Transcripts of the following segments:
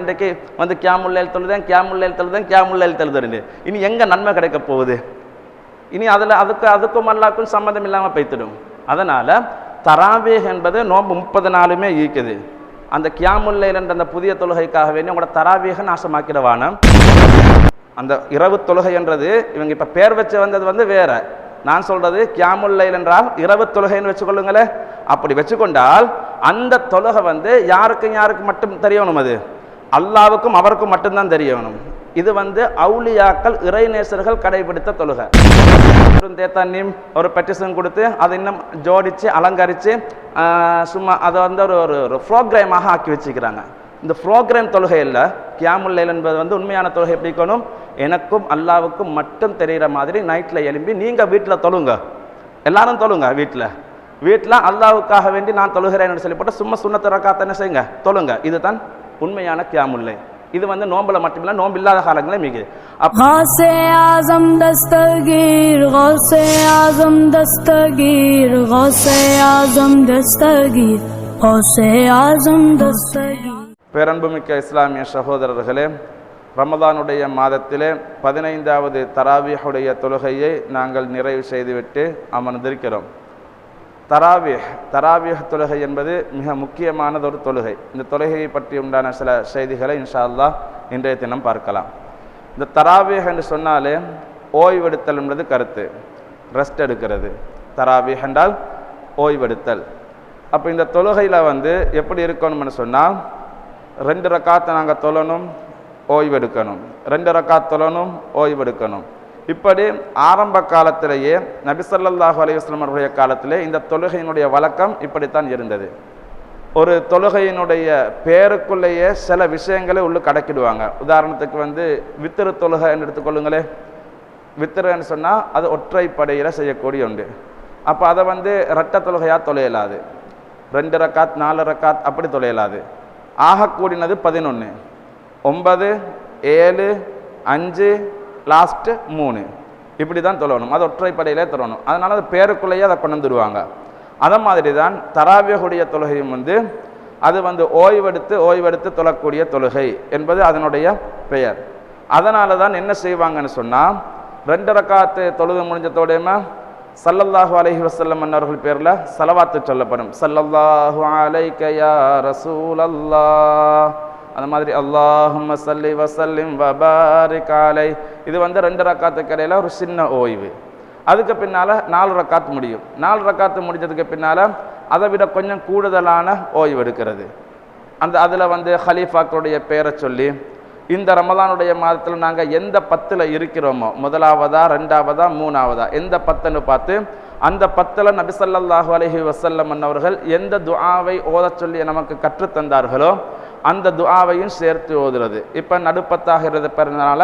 இன்றைக்கு வந்து கியாமுல்லைல் தொழுதேன் கியாமுல்லைல் தொழுதேன் கியாமுல்லைல் தொழுதேன் இனி எங்க நன்மை கிடைக்க போகுது? இனி அதில் அதுக்கு அதுக்கும் அல்லாக்கும் சம்மந்தம் இல்லாமல் பைத்திடும் அதனால தராவேஹ் என்பது நோன்பு முப்பது நாளுமே ஈக்குது. அந்த கியாமுல்லையில் என்ற அந்த புதிய தொழுகைக்காக வேண்டி உங்களோட தராவேக நாசமாக்கிடவான அந்த இரவு தொழுகை என்றது இவங்க இப்போ பேர் வச்சு வந்தது வந்து வேற. நான் சொல்றது கியாமுல்லைல் என்றால் இரவு தொழுகைன்னு வச்சுக்கொள்ளுங்களேன். அப்படி வச்சுக்கொண்டால் அந்த தொழுகை வந்து யாருக்கும் யாருக்கு மட்டும் தெரியணும் அது? அல்லாவுக்கும் அவருக்கும் மட்டும்தான் தெரியணும் இது வந்து அவுளியாக்கள் இறைநேசர்கள் கடைபிடித்த தொழுகை. ஒரு தேத்தானியும் ஒரு பெட்டிஷன் கொடுத்து அதை இன்னும் ஜோடித்து அலங்கரித்து சும்மா அதை வந்து ஒரு ஒரு ஒரு ப்ரோக்ராமாக ஆக்கி வச்சுக்கிறாங்க. இந்த ப்ரோக்ராம் தொழுகையில் கியாமுல்லைல் என்பது வந்து உண்மையான தொழுகை எப்படி இருக்கணும்? எனக்கும் அல்லாவுக்கும் மட்டும் தெரிகிற மாதிரி நைட்டில் எழும்பி நீங்கள் வீட்டில் தொழுங்க. எல்லாரும் தொழுங்க வீட்டில் வீட்டில் அல்லாவுக்காக வேண்டி நான் தொழுகிறேன்னு சொல்லி போட்டு சும்மா சுண்ணத்தை என்ன செய்யுங்க? தொழுங்க. இதுதான் உண்மையான கியாமுல்லை இது வந்து நோம்பில் மட்டுமில்லை நோம்பு இல்லாத காலங்களே மிக அப்ப غوث اعظم دستگیر غوث اعظم دستگیر غوث اعظم دستگیر غوث اعظم دستگیر பேரன்புமிக்க இஸ்லாமிய சகோதரர்களே ரமதானுடைய மாதத்திலே பதினைந்தாவது தராவியுடைய தொழுகையை நாங்கள் நிறைவு செய்துவிட்டு அமர்ந்திருக்கிறோம் தராவிஹ் தராவிஹ் தொழுகை என்பது மிக முக்கியமானது ஒரு தொழுகை. இந்த தொழுகையை பற்றி உண்டான சில செய்திகளை இன்ஷா அல்லாஹ் இன்றைய தினம் பார்க்கலாம். இந்த தராவிஹ் என்று சொன்னாலே ஓய்வெடுத்தல் என்பது கருத்து. ரெஸ்ட் எடுக்கிறது. தராவிஹ் என்றால் ஓய்வெடுத்தல். அப்போ இந்த தொழுகையில் வந்து எப்படி இருக்கணும்னு சொன்னால் ரெண்டு ரக்காத்தை நாங்கள் தொழணும் ஓய்வெடுக்கணும். ரெண்டு ரக்காத் தொழணும் ஓய்வெடுக்கணும். இப்படி ஆரம்ப காலத்திலேயே நபிசல்லாஹு அலைவாஸ்லம் அவருடைய காலத்திலே இந்த தொழுகையினுடைய வழக்கம் இப்படித்தான் இருந்தது. ஒரு தொழுகையினுடைய பேருக்குள்ளேயே சில விஷயங்களை உள்ளு கடக்கிடுவாங்க. உதாரணத்துக்கு வந்து வித்திரு தொழுகைன்னு எடுத்துக்கொள்ளுங்களே வித்திரன்னு சொன்னால் அது ஒற்றைப்படையில் செய்யக்கூடிய உண்டு அப்போ அதை வந்து ரெட்ட தொழுகையாக தொலையலாது ரெண்டு ரக்காத் நாலு ரக்காத் அப்படி தொலையலாது ஆகக்கூடினது பதினொன்று ஒன்பது ஏழு அஞ்சு லாஸ்ட்டு மூணு இப்படி தான் தொழணும். அது ஒற்றைப்படையிலே தொழணும். அதனால் அது பேருக்குள்ளேயே அதை கொண்டு வந்துடுவாங்க அதை மாதிரி தான் தராவியகுடைய தொழுகையும் வந்து அது வந்து ஓய்வெடுத்து ஓய்வெடுத்து தொழக்கூடிய தொழுகை என்பது அதனுடைய பெயர். அதனால தான் என்ன செய்வாங்கன்னு சொன்னால் ரெண்டு ரக்காத்து தொழுது முடிஞ்சதோடையுமா சல்லல்லாஹு அலஹி வசல்லம் அவர்கள் பேரில் சலவாத்து சொல்லப்படும். சல்லல்லாஹு அலைக ரசூலல்லா அந்த மாதிரி அல்லாஹும் சல்லி வசல்லிம் வபாரி காலை இது வந்து ரெண்டு ரக்காத்துக்கு இடையில ஒரு சின்ன ஓய்வு. அதுக்கு பின்னால் நாலு ரக்காத்து முடியும். நாலு ரக்காத்து முடிஞ்சதுக்கு பின்னால் அதை விட கொஞ்சம் கூடுதலான ஓய்வு எடுக்கிறது. அந்த அதில் வந்து ஹலீஃபாக்களுடைய பேரை சொல்லி இந்த ரமதானுடைய மாதத்தில் நாங்கள் எந்த பத்தில் இருக்கிறோமோ முதலாவதா ரெண்டாவதா மூணாவதா எந்த பத்துன்னு பார்த்து அந்த பத்தில் நபிசல்லாஹு அலஹி வசல்லம் அவர்கள் எந்த துஆவை ஓத சொல்லி நமக்கு கற்றுத்தந்தார்களோ அந்த துஆவையும் சேர்த்து ஓதுறது. இப்போ நடுப்பத்தாகிறது பிறந்தனால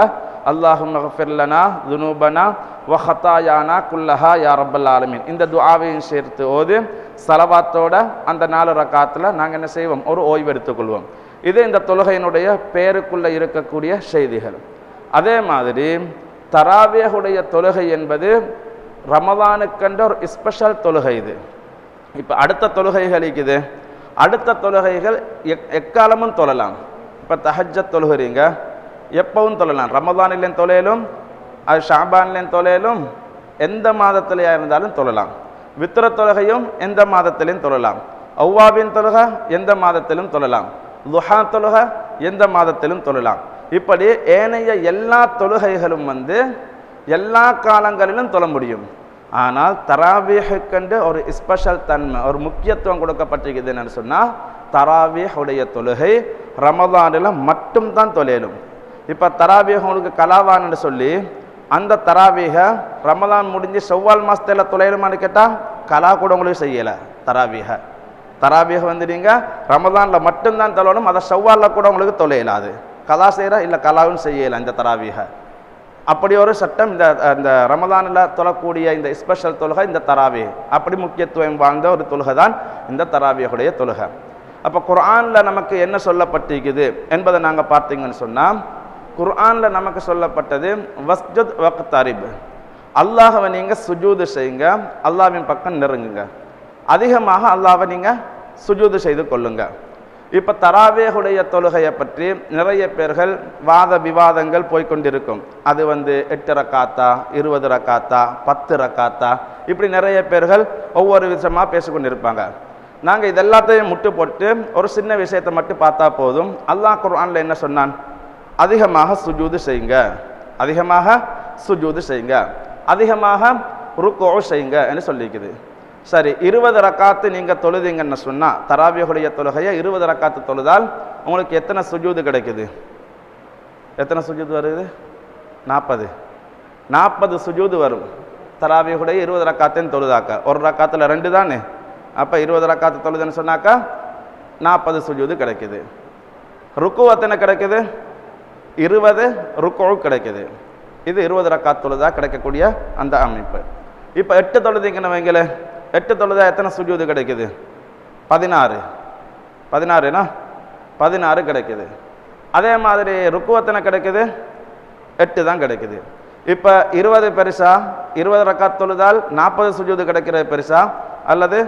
அல்லாஹும் மகஃபிர்லனா துனூபனா வஹத்தாயானா குல்லஹா யா ரப்பல் இந்த துஆவையும் சேர்த்து ஓது சலவாத்தோட அந்த நாலு ரக்காத்தில் நாங்கள் என்ன செய்வோம்? ஒரு ஓய்வு எடுத்துக்கொள்வோம். இது இந்த தொழுகையினுடைய பேருக்குள்ளே இருக்கக்கூடிய செய்திகள். அதே மாதிரி தராவியகுடைய தொழுகை என்பது ரமதானுக்கென்ற ஒரு ஸ்பெஷல் தொழுகை இது. இப்போ அடுத்த தொழுகைகள் இருக்குது அடுத்த தொழுகைகள் எக் எக்காலமும் தொழலாம். இப்போ தஹஜ்ஜத் தொழுகிறீங்க எப்பவும் தொழலாம். ரமதானிலையும் தொலையிலும் அது ஷாபான்லேயும் தொலையிலும் எந்த மாதத்திலேயா இருந்தாலும் தொழலாம். வித்திர தொழுகையும் எந்த மாதத்திலையும் தொழலாம். ஒவ்வாவின் தொழுகை எந்த மாதத்திலும் தொழலாம். லுஹா தொழுகை எந்த மாதத்திலும் தொழலாம். இப்படி ஏனைய எல்லா தொழுகைகளும் வந்து எல்லா காலங்களிலும் தொழ முடியும். ஆனால் தராவீஹுக்கென்று ஒரு ஸ்பெஷல் தன்மை ஒரு முக்கியத்துவம் கொடுக்கப்பட்டிருக்குது என்னென்னு சொன்னால் தராவீஹுடைய தொழுகை ரமதானில் மட்டும்தான் தொலையலும் இப்போ தராவீக உங்களுக்கு கலாவான்னு சொல்லி அந்த தராவீக ரமதான் முடிஞ்சு செவ்வால் மாதத்தில் தொலையணுமான்னு கேட்டால் கலா கூட உங்களுக்கு செய்யலை தராவீக தராவீக வந்து நீங்கள் ரமதானில் மட்டும்தான் தொழணும் அதை செவ்வாலில் கூட உங்களுக்கு தொலையலாது கலா செய்கிற இல்லை கலாவும் செய்யலை இந்த தராவீக அப்படி ஒரு சட்டம் இந்த இந்த ரமதானில் தொழக்கூடிய இந்த ஸ்பெஷல் தொழுகை இந்த தராவி. அப்படி முக்கியத்துவம் வாழ்ந்த ஒரு தொழுகை தான் இந்த தராவியுடைய தொழுகை. அப்போ குர்ஆனில் நமக்கு என்ன சொல்லப்பட்டிருக்குது என்பதை நாங்கள் பார்த்தீங்கன்னு சொன்னால் குர்ஆனில் நமக்கு சொல்லப்பட்டது வஸ்ஜத் வக்தரிப் அல்லாஹவை நீங்கள் சுஜூது செய்யுங்க அல்லாவின் பக்கம் நெருங்குங்க. அதிகமாக அல்லாவை நீங்கள் சுஜூது செய்து கொள்ளுங்கள் இப்போ தராவேகுடைய தொழுகையை பற்றி நிறைய பேர்கள் வாத விவாதங்கள் போய்க்கொண்டிருக்கும். அது வந்து எட்டு ரக்காத்தா இருபது ரக்காத்தா பத்து ரக்காத்தா இப்படி நிறைய பேர்கள் ஒவ்வொரு விஷயமாக பேசிக்கொண்டிருப்பாங்க. நாங்கள் இதெல்லாத்தையும் முட்டு போட்டு ஒரு சின்ன விஷயத்தை மட்டும் பார்த்தா போதும். அல்லாஹ் குர்ஆனில் என்ன சொன்னான்? அதிகமாக சுஜூது செய்யுங்க. அதிகமாக சுஜூது செய்யுங்க. அதிகமாக ருக்கோ செய்யுங்க என்று சொல்லியிருக்குது சரி இருபது ரக்காத்து நீங்கள் தொழுதீங்கன்னு சொன்னால் தராவியுடைய தொழுகையை இருபது ரக்காத்து தொழுதால் உங்களுக்கு எத்தனை சுஜூது கிடைக்குது? எத்தனை சுஜூது வருது? நாற்பது. நாற்பது சுஜூது வரும். தராவியுடைய இருபது ரக்காத்தையும் தொழுதாக்க. ஒரு ரக்காத்தில் ரெண்டு தானே? அப்போ இருபது ரக்காத்து தொழுதுன்னு சொன்னாக்கா நாற்பது சுஜூது கிடைக்குது. ருக்கு எத்தனை கிடைக்குது? இருபது ருக்கோவும் கிடைக்குது. இது இருபது ரக்காத் தொழுதாக கிடைக்கக்கூடிய அந்த அமைப்பு. இப்போ எட்டு தொழுதிங்கன்னு வைங்களே எட்டு தொழுதா எத்தனை சுஜூது கிடைக்குது? பதினாறு. பதினாறுனா பதினாறு கிடைக்குது. அதே மாதிரி ருக்குவத்தனை கிடைக்குது? எட்டு தான் கிடைக்குது. இப்போ இருபது பெருசா? இருபது ரக்காத் தொழுதால் நாற்பது சுஜூது கிடைக்கிற பெருசா? அல்லது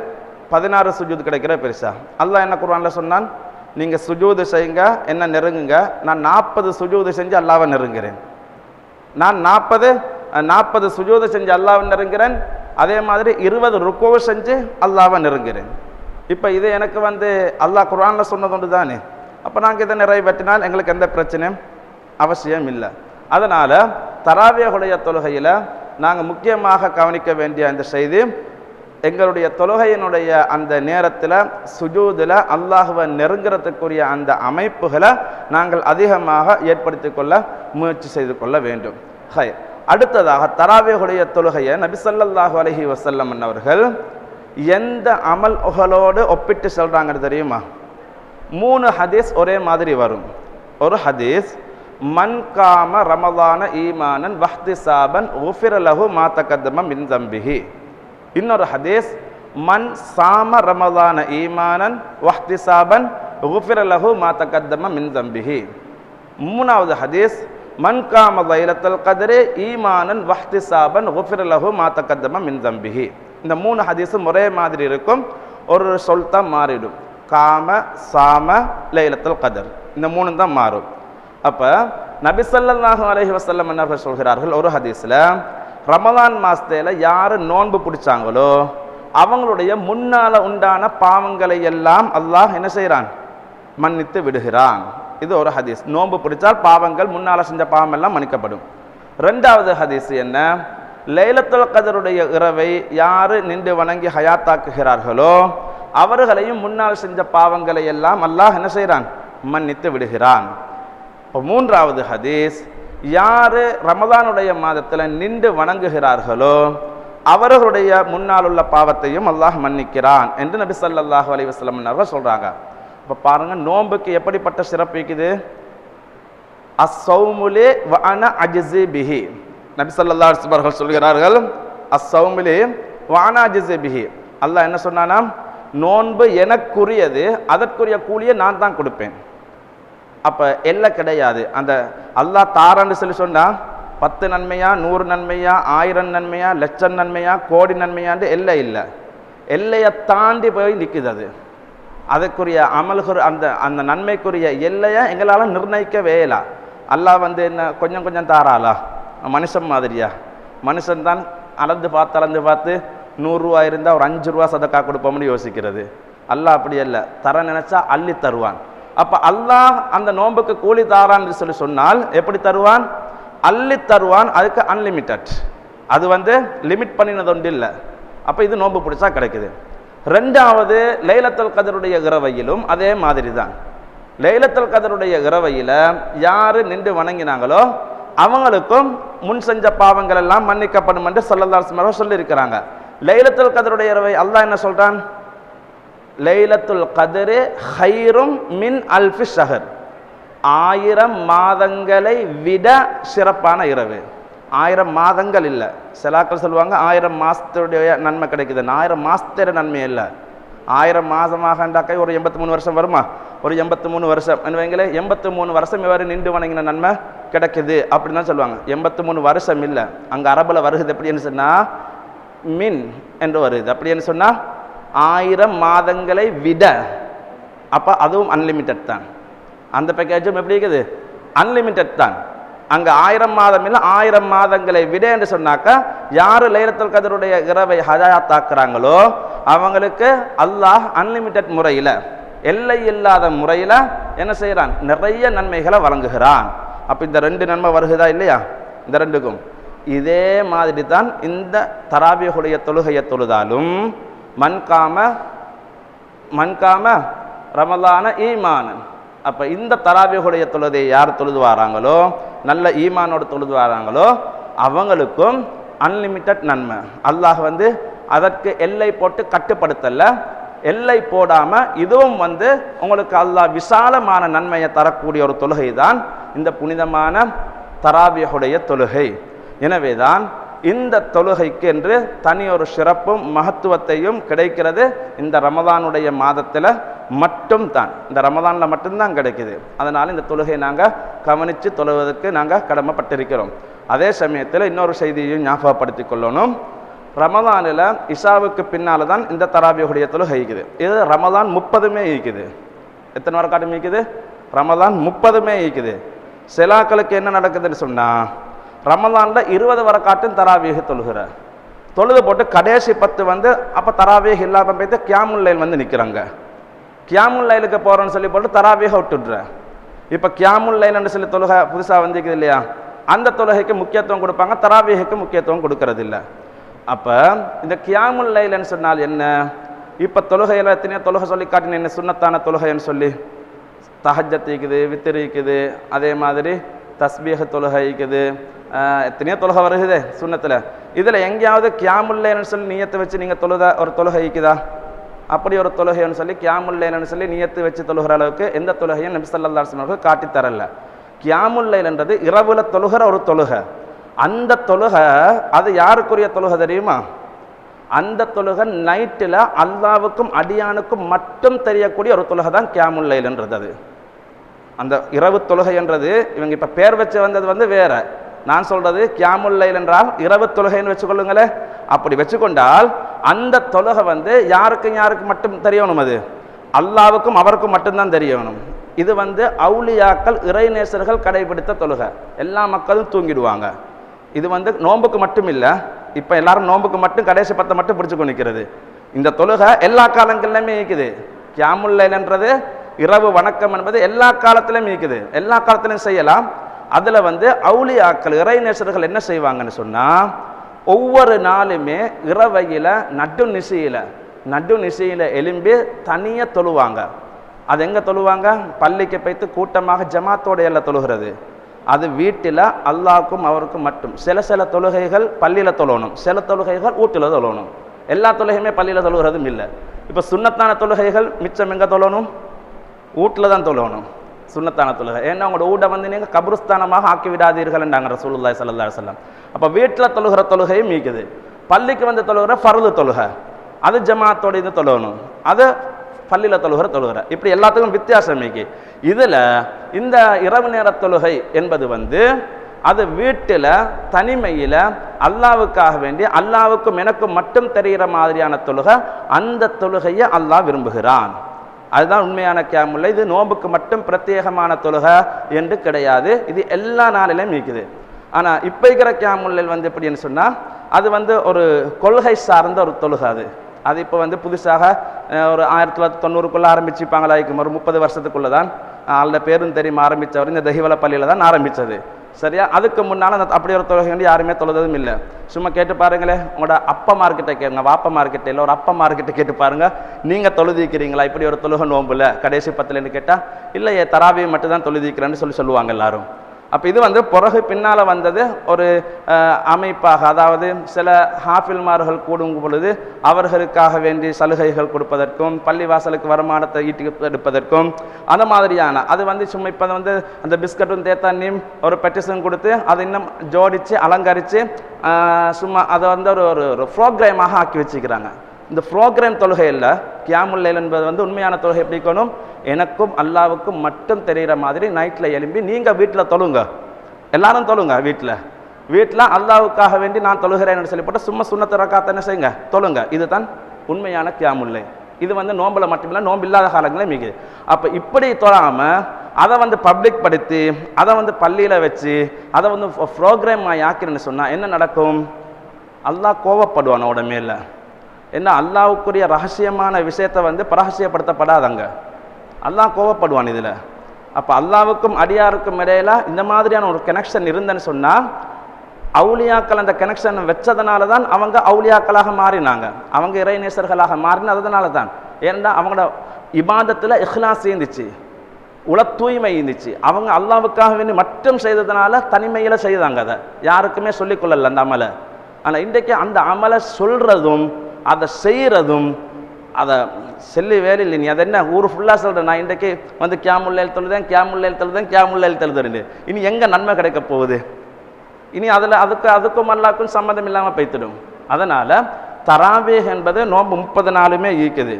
பதினாறு சுஜூது கிடைக்கிற பெருசா? அல்லாஹ் என்ன குருவான்ல சொன்னான்? நீங்கள் சுஜூது செய்யுங்க என்ன நெருங்குங்க. நான் நாற்பது சுஜூது செஞ்சு அல்லாவை நெருங்குறேன். நான் நாற்பது நாற்பது சுஜூது செஞ்சு அல்லாவை நெருங்குறேன். அதே மாதிரி இருபது ருக்கோவை செஞ்சு அல்லாவை நெருங்குறேன் இப்போ இது எனக்கு வந்து அல்லாஹ் குரானில் சொன்னது ஒன்று தானே அப்போ நாங்கள் இதை நிறைவேற்றினால் எங்களுக்கு எந்த பிரச்சனையும் அவசியம் இல்லை. அதனால் தராவியகுடைய தொழுகையில் நாங்கள் முக்கியமாக கவனிக்க வேண்டிய அந்த செய்தி எங்களுடைய தொழுகையினுடைய அந்த நேரத்தில் சுஜூதில் அல்லாஹுவை நெருங்குறதுக்குரிய அந்த அமைப்புகளை நாங்கள் அதிகமாக ஏற்படுத்தி கொள்ள முயற்சி செய்து கொள்ள வேண்டும். ஹை அடுத்ததாக தராவேகுடைய தொழுகையை நபிசல்லாஹு அலஹி வசல்லம் அவர்கள் எந்த அமல் அமல்களோடு ஒப்பிட்டு சொல்கிறாங்கன்னு தெரியுமா? மூணு ஹதீஸ் ஒரே மாதிரி வரும். ஒரு ஹதீஸ் மண் காம ரமதான ஈமானன் வஹ்தி சாபன் உஃபிரலஹு மாத்தகத்தம மின் தம்பிஹி. இன்னொரு ஹதீஸ் மன் சாம ரமதான ஈமானன் வஹ்தி சாபன் உஃபிரலஹு மாத்தகத்தம மின் தம்பிஹி. மூணாவது ஹதீஸ் மன்காம லைலத்தல் கதரே ஈமானன் வஹ்தி சாபன் உஃபிரலஹு மாத்தகத்தம மின் தம்பிஹி. இந்த மூணு ஹதீஸும் ஒரே மாதிரி இருக்கும். ஒரு சொல் தான் மாறிடும். காம சாம லைலத்தல் கதர். இந்த மூணு தான் மாறும். அப்போ நபிசல்லாஹு அலஹி வசல்லம் என்னவர்கள் சொல்கிறார்கள்? ஒரு ஹதீஸில் ரமலான் மாதத்தில் யார் நோன்பு பிடிச்சாங்களோ அவங்களுடைய முன்னால் உண்டான பாவங்களை எல்லாம் அல்லாஹ் என்ன செய்கிறான் மன்னித்து விடுகிறான். இது ஒரு ஹதீஸ். நோன்பு பிடித்தால் பாவங்கள் முன்னால் செஞ்ச பாவம் எல்லாம் மன்னிக்கப்படும். ரெண்டாவது ஹதீஸ் என்ன? லைலத்துல் கதருடைய இரவை யாரு நின்று வணங்கி ஹயாத்தாக்குகிறார்களோ அவர்களையும் முன்னால் செஞ்ச பாவங்களை எல்லாம் அல்லாஹ் என்ன செய்கிறான் மன்னித்து விடுகிறான். இப்போ மூன்றாவது ஹதீஸ் யார் ரமதானுடைய மாதத்தில் நின்று வணங்குகிறார்களோ அவர்களுடைய முன்னால் உள்ள பாவத்தையும் அல்லாஹ் மன்னிக்கிறான் என்று நபி ஸல்லல்லாஹு அலைஹி வஸல்லம் அவர்கள் இப்போ பாருங்க நோன்புக்கு எப்படிப்பட்ட சிறப்பு இருக்குது? அசௌமுலே வான அன பிஹி. நபி அவர்கள் சொல்கிறார்கள் அசௌமுலே வான அஜிசி பிஹி. அல்லாஹ் என்ன சொன்னானா நோன்பு எனக்குரியது அதற்குரிய கூலியை நான் தான் கொடுப்பேன். அப்போ எல்லை கிடையாது. அந்த அல்லாஹ் தாரான்னு சொல்லி சொன்னால் பத்து நன்மையா நூறு நன்மையா ஆயிரம் நன்மையா லட்சம் நன்மையா கோடி நன்மையான்ட்டு எல்லை இல்லை. எல்லையை தாண்டி போய் நிற்குது அது. அதற்குரிய அமல்குர் அந்த அந்த நன்மைக்குரிய எல்லையை எங்களால் நிர்ணயிக்கவே இல்லை. அல்லாஹ் வந்து என்ன கொஞ்சம் கொஞ்சம் தாராளா? மனுஷன் மாதிரியா? மனுஷன் தான் அளந்து பார்த்து அளந்து பார்த்து நூறுரூவா இருந்தால் ஒரு அஞ்சு ரூபா சதக்கா கொடுப்போம்னு யோசிக்கிறது. அல்லாஹ் அப்படி இல்லை. தர நினச்சா அள்ளி தருவான். அப்போ அல்லாஹ் அந்த நோன்புக்கு கூலி தாரான்னு சொல்லி சொன்னால் எப்படி தருவான்? அள்ளி தருவான் அதுக்கு அன்லிமிட்டட் அது வந்து லிமிட் பண்ணினது ஒன்று இல்லை. அப்போ இது நோன்பு பிடிச்சா கிடைக்குது. ரெண்டாவது லைலத்துல் கதருடைய இரவையிலும் அதே மாதிரி தான் லைலத்துல் கதருடைய இரவையில் யார் நின்று வணங்கினாங்களோ அவங்களுக்கும் முன் செஞ்ச பாவங்கள் எல்லாம் மன்னிக்கப்படும் என்று சொல்லல்லா சொல்லியிருக்கிறாங்க. லைலத்துல் கதருடைய இரவை அல்லாஹ் என்ன சொல்கிறான் லைலத்துல் கதரு ஹைரும் மின் அல்ஃபி ஷஹர். ஆயிரம் மாதங்களை விட சிறப்பான இரவு. ஆயிரம் மாதங்கள் இல்லை. சிலாக்கள் சொல்லுவாங்க ஆயிரம் மாதத்துடைய நன்மை கிடைக்குது. ஆயிரம் மாதத்தோட நன்மை இல்லை. ஆயிரம் மாதமாகண்டாக்கா ஒரு எண்பத்தி மூணு வருஷம் வருமா? ஒரு எண்பத்தி மூணு வருஷம். வைங்களே எண்பத்தி மூணு வருஷம் இவர் நின்று வணங்கின நன்மை கிடைக்குது அப்படின்னு தான் சொல்லுவாங்க. எண்பத்தி மூணு வருஷம் இல்லை. அங்கே அரபில் வருகுது எப்படின்னு சொன்னால் மின் என்று வருது. அப்படின்னு சொன்னால் ஆயிரம் மாதங்களை விட அப்போ அதுவும் அன்லிமிட்டட் தான். அந்த பேக்கேஜும் எப்படி இருக்குது? அன்லிமிட்டட் தான். அங்கே ஆயிரம் மாதம் இல்லை ஆயிரம் மாதங்களை விட என்று சொன்னாக்கா யார் லைலத்துல் கதருடைய இரவை ஹஜாத்தாக்குறாங்களோ அவங்களுக்கு அல்லாஹ் அன்லிமிட்டட் முறையில் எல்லை இல்லாத முறையில் என்ன செய்கிறான் நிறைய நன்மைகளை வழங்குகிறான். அப்போ இந்த ரெண்டு நன்மை வருகுதா இல்லையா? இந்த ரெண்டுக்கும். இதே மாதிரி தான் இந்த தராபியகுடைய தொழுகையை தொழுதாலும் மண்காம மண்காம ரமலான ஈமானன். அப்போ இந்த தராபியகுடைய தொழுதை யார் தொழுது வராங்களோ நல்ல ஈமானோட தொழுது வராங்களோ அவங்களுக்கும் அன்லிமிட்டட் நன்மை. அல்லாஹ் வந்து அதற்கு எல்லை போட்டு கட்டுப்படுத்தலை. எல்லை போடாமல் இதுவும் வந்து உங்களுக்கு அல்லாஹ் விசாலமான நன்மையை தரக்கூடிய ஒரு தொழுகை தான் இந்த புனிதமான தராபியுடைய தொழுகை. எனவே தான் இந்த தொழுகைக்கு என்று தனி ஒரு சிறப்பும் மகத்துவத்தையும் கிடைக்கிறது. இந்த ரமதானுடைய மாதத்தில் மட்டும் தான் இந்த ரமதானில் மட்டும்தான் கிடைக்குது. அதனால் இந்த தொழுகையை நாங்கள் கவனித்து தொழுவதற்கு நாங்கள் கடமைப்பட்டிருக்கிறோம். அதே சமயத்தில் இன்னொரு செய்தியையும் ஞாபகப்படுத்தி கொள்ளணும். ரமதானில் இஷாவுக்கு பின்னால் தான் இந்த தராபியுடைய தொழுகை இருக்குது. இது ரமதான் முப்பதுமே ஈக்குது. எத்தனை வரக்காட்டும் இருக்குது ரமதான் முப்பதுமே ஈக்குது. செலாக்களுக்கு என்ன நடக்குதுன்னு சொன்னால் ரமதானில் இருபது வரக்காட்டும் தராவீக தொழுகிற தொழுது போட்டு கடைசி பத்து வந்து அப்போ தராவீக இல்லாமல் போய்த்து கியாமுல் லைல் வந்து நிற்கிறாங்க கியாமுல் லைலுக்கு போகிறோன்னு சொல்லி போட்டு தராவீக விட்டுடுறேன் இப்போ கியாமுல் லைல்னு சொல்லி தொழுகை புதுசாக வந்துக்குது இல்லையா? அந்த தொழுகைக்கு முக்கியத்துவம் கொடுப்பாங்க தராவீகக்கு முக்கியத்துவம் கொடுக்கறது இல்லை அப்போ இந்த கியாமுல் லைலன்னு சொன்னால் என்ன? இப்போ தொழுகையில் எத்தனையோ தொழுகை சொல்லி காட்டின என்ன சுண்ணத்தான தொழுகைன்னு சொல்லி தஹஜத் இருக்குது அதே மாதிரி தஸ்பீக தொழுகை இருக்குது எத்தனையோ தொழுகை வருகுது சுண்ணத்தில். இதில் எங்கேயாவது கியாமுல்லேன்னு சொல்லி நீயத்தை வச்சு நீங்கள் தொழுத ஒரு தொழுகை இருக்குதா அப்படி ஒரு தொழுகைன்னு சொல்லி கியாமுல்லேன்னு சொல்லி நியத்து வச்சு தொழுகிற அளவுக்கு எந்த தொழுகையும் நபி ஸல்லல்லாஹு அலைஹி வஸல்லம் காட்டி தொழுகிற ஒரு தொழுகை. அந்த தொழுகை அது யாருக்குரிய தொழுகை தெரியுமா? அந்த தொழுகை நைட்டில் அல்லாவுக்கும் அடியானுக்கும் மட்டும் தெரியக்கூடிய ஒரு தொழுகை தான் கியாமுல்லைன்றது அது. அந்த இரவு தொழுகைன்றது இவங்க இப்போ பேர் வச்சு வந்தது வந்து வேறு. நான் சொல்றது கியாமுல்லைல் என்றால் இரவு தொழுகைன்னு வச்சுக்கொள்ளுங்களேன் அப்படி வச்சுக்கொண்டால் அந்த தொழுகை வந்து யாருக்கும் யாருக்கு மட்டும் தெரியணும் அது. அல்லாவுக்கும் அவருக்கும் மட்டும்தான் தெரியணும். இது வந்து அவுளியாக்கள் இறைநேசர்கள் கடைபிடித்த தொழுகை. எல்லா மக்களும் தூங்கிடுவாங்க. இது வந்து நோன்புக்கு மட்டும் இல்லை இப்போ எல்லாரும் நோன்புக்கு மட்டும் கடைசி பத்தை மட்டும் பிடிச்சு நிற்கிறது இந்த தொழுகை எல்லா காலங்கள்லையுமே இருக்குது கியாமுல்லைன்றது இரவு வணக்கம் என்பது எல்லா காலத்திலும் இருக்குது எல்லா காலத்திலும் செய்யலாம். அதில் வந்து அவுலியாக்கள் இறைநேசர்கள் என்ன செய்வாங்கன்னு சொன்னால் ஒவ்வொரு நாளுமே இரவையில் நடு நிசையில் நடு நிசையில் எலும்பி தனியாக தொழுவாங்க. அது எங்கே தொழுவாங்க? பள்ளிக்கு போய்த்து கூட்டமாக ஜமாத்தோட எல்லாம் தொழுகிறது. அது வீட்டில் அல்லாஹ்க்கும் அவருக்கும் மட்டும். சில சில தொழுகைகள் பள்ளியில் தொழணும். சில தொழுகைகள் வீட்டில் தொழணும். எல்லா தொழுகையுமே பள்ளியில் தொழுகிறதும் இல்லை. இப்போ சுண்ணத்தான தொழுகைகள் மிச்சம் எங்கே தொழணும்? வீட்டில் தான் தொழணும். சுண்ணத்தான தொழுகை. ஏன்னா உங்களோட ஊட வந்து நீங்கள் கபருஸ்தானமாக ஆக்கி விடாதீர்கள் என்றாங்க ரசூலுல்லாய் சல்லா சொல்லம் அப்போ வீட்டில் தொழுகிற தொழுகையும் மீக்குது. பள்ளிக்கு வந்து தொழுகிற ஃபர்து தொழுகை. அது ஜமாத்தோட இது தொழுகணும். அது பள்ளியில் தொழுகிற தொழுகிற இப்படி எல்லாத்துக்கும் வித்தியாசம் மீக்கு. இதில் இந்த இரவு நேர தொழுகை என்பது வந்து அது வீட்டில் தனிமையில் அல்லாவுக்காக வேண்டி அல்லாவுக்கும் எனக்கும் மட்டும் தெரிகிற மாதிரியான தொழுகை அந்த தொழுகையை அல்லாஹ் விரும்புகிறான். அதுதான் உண்மையான கேமுல்லை இது நோம்புக்கு மட்டும் பிரத்யேகமான தொழுகை என்று கிடையாது. இது எல்லா நாளிலையும் இருக்குது. ஆனால் இப்போ இருக்கிற கேமுல்லில் வந்து எப்படின்னு சொன்னால் அது வந்து ஒரு கொள்கை சார்ந்த ஒரு தொழுகை அது. அது இப்போ வந்து புதுசாக ஒரு ஆயிரத்தி தொள்ளாயிரத்தி தொண்ணூறுக்குள்ளே ஆரம்பிச்சுப்பாங்களா இருக்கும் ஒரு முப்பது வருஷத்துக்குள்ளே தான் அந்த பேரும் தெரியும் ஆரம்பித்தவர் இந்த தகிவல பள்ளியில் தான் ஆரம்பித்தது சரியா? அதுக்கு முன்னால் அந்த அப்படி ஒரு தொழுகை வந்து யாருமே தொழுததும் இல்லை. சும்மா கேட்டு பாருங்களேன் உங்களோட அப்பா மார்க்கிட்ட கேளுங்க வாப்ப மார்க்கெட்டை இல்லை ஒரு அப்பா மார்க்கெட்டை கேட்டு பாருங்கள் நீங்கள் தொழுதிக்கிறீங்களா? இப்படி ஒரு தொழுகை நோம்புல கடைசி பத்துலன்னு கேட்டால் இல்லையே தராவியை மட்டும் தான் தொழுதிக்கிறேன்னு சொல்லி சொல்லுவாங்க எல்லாரும். அப்போ இது வந்து பிறகு பின்னால் வந்தது ஒரு அமைப்பாக அதாவது சில ஹாஃபில்மார்கள் கூடும் பொழுது அவர்களுக்காக வேண்டி சலுகைகள் கொடுப்பதற்கும் பள்ளிவாசலுக்கு வருமானத்தை ஈட்டி எடுப்பதற்கும் அந்த மாதிரியான அது வந்து சும்மா இப்போ வந்து அந்த பிஸ்கட்டும் தேத்தானியும் ஒரு பெட்டிஷன் கொடுத்து அதை இன்னும் ஜோடித்து அலங்கரித்து சும்மா அதை வந்து ஒரு ஒரு ஒரு ப்ரோக்ராமாக ஆக்கி வச்சுக்கிறாங்க. இந்த ப்ரோக்ராம் தொழுகையில் கியாமுல்லைல் என்பது வந்து உண்மையான தொழுகை எப்படி இருக்கணும்? எனக்கும் அல்லாவுக்கும் மட்டும் தெரிகிற மாதிரி நைட்டில் எழும்பி நீங்கள் வீட்டில் தொழுங்க. எல்லாரும் தொழுங்க வீட்டில் வீட்டில் அல்லாவுக்காக வேண்டி நான் தொழுகிறேன்னு சொல்லி போட்டு சும்மா சுண்ணத்தை ரக்காத்த என்ன செய்யுங்க. தொழுங்க. இதுதான் உண்மையான கியாமுல்லை இது வந்து நோம்பில் மட்டுமில்லை நோம்பு இல்லாத காலங்களே மிகுது அப்போ இப்படி தொழாமல் அதை வந்து பப்ளிக் படுத்தி அதை வந்து பள்ளியில் வச்சு அதை வந்து ப்ரோக்ராம் ஆக்கிறேன்னு சொன்னால் என்ன நடக்கும்? அல்லாஹ் கோவப்படுவான் அவட என்ன அல்லாவுக்குரிய ரகசியமான விஷயத்தை வந்து பரகசியப்படுத்தப்படாதங்க. அல்லாஹ் கோவப்படுவான் இதில். அப்போ அல்லாவுக்கும் அடியாருக்கும் இடையில இந்த மாதிரியான ஒரு கனெக்ஷன் இருந்தேன்னு சொன்னால் அவுலியாக்கள் அந்த கனெக்ஷன் வச்சதுனால தான் அவங்க அவுளியாக்களாக மாறினாங்க. அவங்க இறைநேசர்களாக மாறினது அதனால தான் ஏன்னா அவங்களோட இபாதத்தில் இஹ்லாஸ் இருந்துச்சு உல தூய்மை இருந்துச்சு. அவங்க அல்லாவுக்காக வேண்டி மட்டும் செய்ததுனால தனிமையில் செய்தாங்க அதை. யாருக்குமே சொல்லிக்கொள்ளல அந்த அமலை. ஆனால் இன்றைக்கு அந்த அமலை சொல்கிறதும் அதை செய்கிறதும் அதை செல்லி வேலையில் நீ அதை என்ன ஊர் ஃபுல்லாக சொல்கிறேன் நான் இன்றைக்கு வந்து கேமுல்லையில் தொழுதேன் கேமுல்லையில் தொழுதேன் கேமுல்லையில் தொழுதுறேன் இனி எங்கே நன்மை கிடைக்க போகுது? இனி அதில் அதுக்கு அதுக்கும் அல்லாக்கும் சம்மந்தம் இல்லாமல் பைத்திடும் அதனால் தராவேஹ் என்பது நோன்பு முப்பது நாளுமே ஈக்குது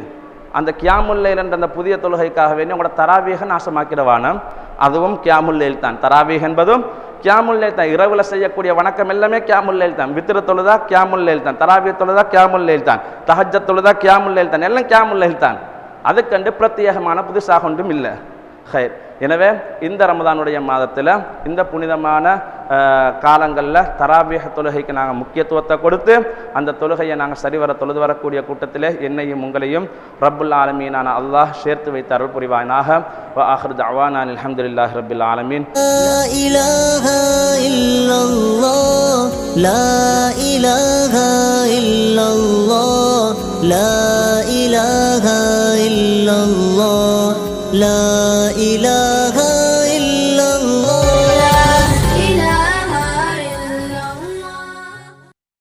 அந்த கியாமுல்லைல் என்ற அந்த புதிய தொழுகைக்காக வேண்டி உங்களோட தராவேக நாசமாக்கிடவானம் அதுவும் கியாமுல்லைல் தான். தராவேக் என்பதும் கியாமுல்லேல் தான் இரவுல செய்யக்கூடிய வணக்கம் எல்லாமே கியாமுல்லேல் தான் வித்திர தொழுதா கியாமுல்லைல் தான் தராவிய தொழுதா கியாமுல்லைல் தான் தஹஜ்ஜத் தொழுதா கியாமுல்லைல் தான் எல்லாம் கியாமுல்லேல் தான் அதுக்கண்டு பிரத்யேகமான புதுசாக ஒன்றும் இல்லை ஹைர் எனவே இந்த ரமதானுடைய மாதத்தில் இந்த புனிதமான காலங்களில் தராபிய தொழுகைக்கு நாங்கள் முக்கியத்துவத்தை கொடுத்து அந்த தொழுகையை நாங்கள் சரிவர தொழுது வரக்கூடிய கூட்டத்தில் என்னையும் உங்களையும் ரப்புல் ஆலமீனான அல்லாஹ் சேர்த்து வைத்த அருள் புரிவானாக வ ஆஹிர் தவானான் அல்ஹம்துலில்லாஹி ரப்பில் ஆலமீன் لا إله إلا الله لا إله إلا الله لا إله إلا الله لا إله